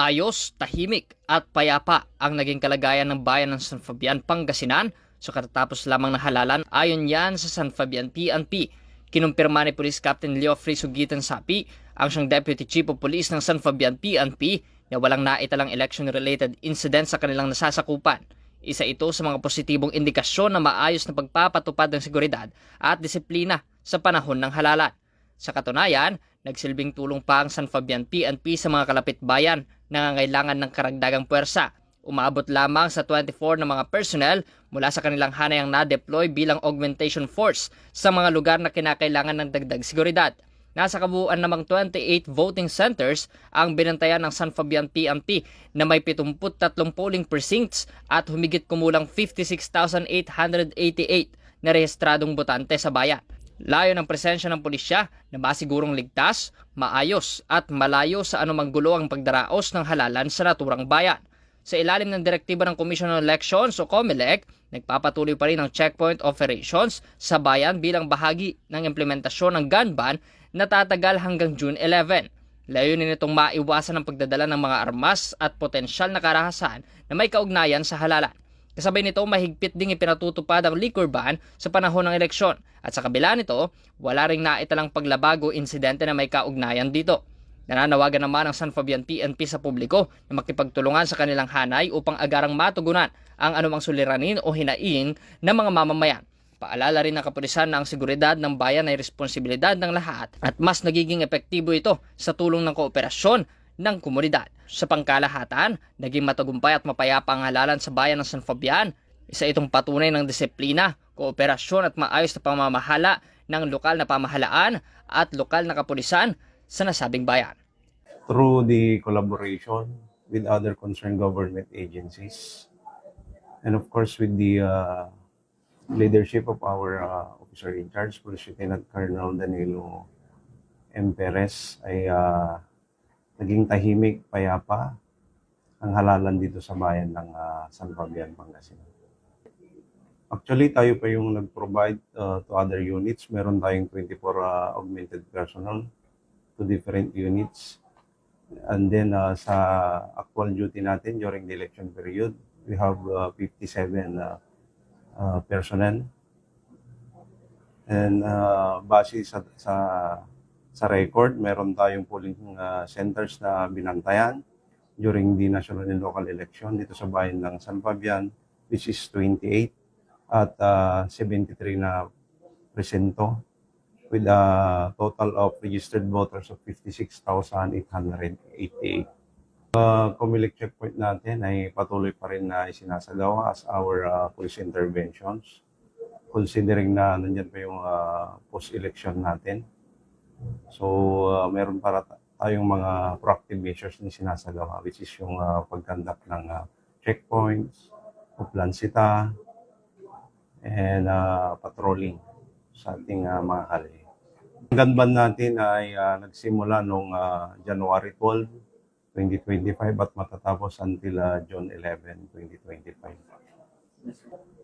Maayos, tahimik at payapa ang naging kalagayan ng bayan ng San Fabian, Pangasinan sa katatapos lamang na halalan ayon yan sa San Fabian PNP. Kinumpirma ni Police Captain Leo Frisugitan Sapi, ang siyang Deputy Chief of Police ng San Fabian PNP na walang naitalang election-related incident sa kanilang nasasakupan. Isa ito sa mga positibong indikasyon na maayos na pagpapatupad ng seguridad at disiplina sa panahon ng halalan. Sa katunayan, nagsilbing tulong pa ang San Fabian PNP sa mga kalapit bayan nangangailangan ng karagdagang puwersa. Umabot lamang sa 24 na mga personnel mula sa kanilang hanayang na-deploy bilang augmentation force sa mga lugar na kinakailangan ng dagdag seguridad. Nasa kabuuan namang 28 voting centers ang binantayan ng San Fabian PNP na may 73 polling precincts at humigit kumulang 56,888 na rehistradong botante sa bayan. Layo ng presensya ng pulisya na masigurong ligtas, maayos at malayo sa anumang gulo ang pagdaraos ng halalan sa naturang bayan. Sa ilalim ng direktiba ng Commission on Elections o COMELEC, nagpapatuloy pa rin ang checkpoint operations sa bayan bilang bahagi ng implementasyon ng gun ban na tatagal hanggang June 11. Layunin nitong maiwasan ang pagdadala ng mga armas at potensyal na karahasan na may kaugnayan sa halalan. Kasabay nito, mahigpit ding ipinatutupad ang liquor ban sa panahon ng eleksyon. At sa kabila nito, wala ring naitalang paglabago insidente na may kaugnayan dito. Nananawagan naman ang San Fabian PNP sa publiko na makipagtulungan sa kanilang hanay upang agarang matugunan ang anumang suliranin o hinaing ng mga mamamayan. Paalala rin ng kapulisan na ang seguridad ng bayan ay responsibilidad ng lahat at mas nagiging epektibo ito sa tulong ng kooperasyon ng komunidad. Sa pangkalahatan, naging matagumpay at mapayapa ang halalan sa bayan ng San Fabian. Isa itong patunay ng disiplina, kooperasyon at maayos na pamamahala ng lokal na pamahalaan at lokal na kapulisan sa nasabing bayan. through the collaboration with other concerned government agencies and of course with the uh, leadership of our uh, officer in charge, Police Lieutenant Colonel Danilo M. Perez ay uh, naging tahimik, payapa ang halalan dito sa bayan ng uh, San Fabian, Pangasinan. Actually, tayo pa yung nag-provide uh, to other units. Meron tayong 24 uh, augmented personnel to different units. And then uh, sa actual duty natin during the election period, we have uh, 57 uh, uh, personnel. And uh, base sa, sa sa record, meron tayong polling uh, centers na binantayan during the national and local election dito sa bayan ng San Fabian, which is 28 at uh, 73 na presento with a total of registered voters of 56,888. Uh, Comelec checkpoint natin ay patuloy pa rin na isinasagawa as our uh, police interventions considering na nandyan pa yung uh, post-election natin. So, uh, meron para ta- tayong mga proactive measures na sinasagawa which is yung uh, pagkandak ng uh, checkpoints, uplansita, and uh, patrolling sa ating uh, mga kalye. Ang ganban natin ay uh, nagsimula noong uh, January 12, 2025 at matatapos until uh, June 11, 2025.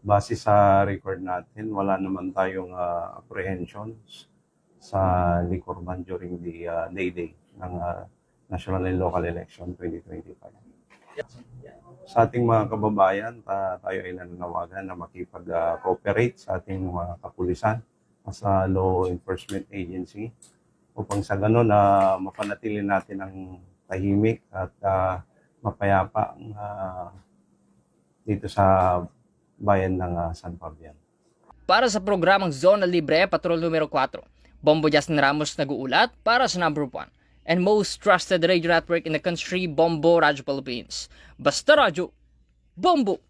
Base sa record natin, wala naman tayong uh, apprehensions sa liquor ban during the uh, day-day ng uh, national and local election 2025. Sa ating mga kababayan, ta- tayo ay nananawagan na makipag-cooperate sa ating mga kapulisan sa law enforcement agency upang sa ganun na mapanatili natin ang tahimik at ah, mapayapa ang ah, dito sa bayan ng ah, San Fabian. Para sa programang Zona Libre, Patrol numero 4, Bombo Justin Ramos nag-uulat para sa number 1 and most trusted radio network in the country, Bombo Radio Philippines. Basta Radio, Bombo!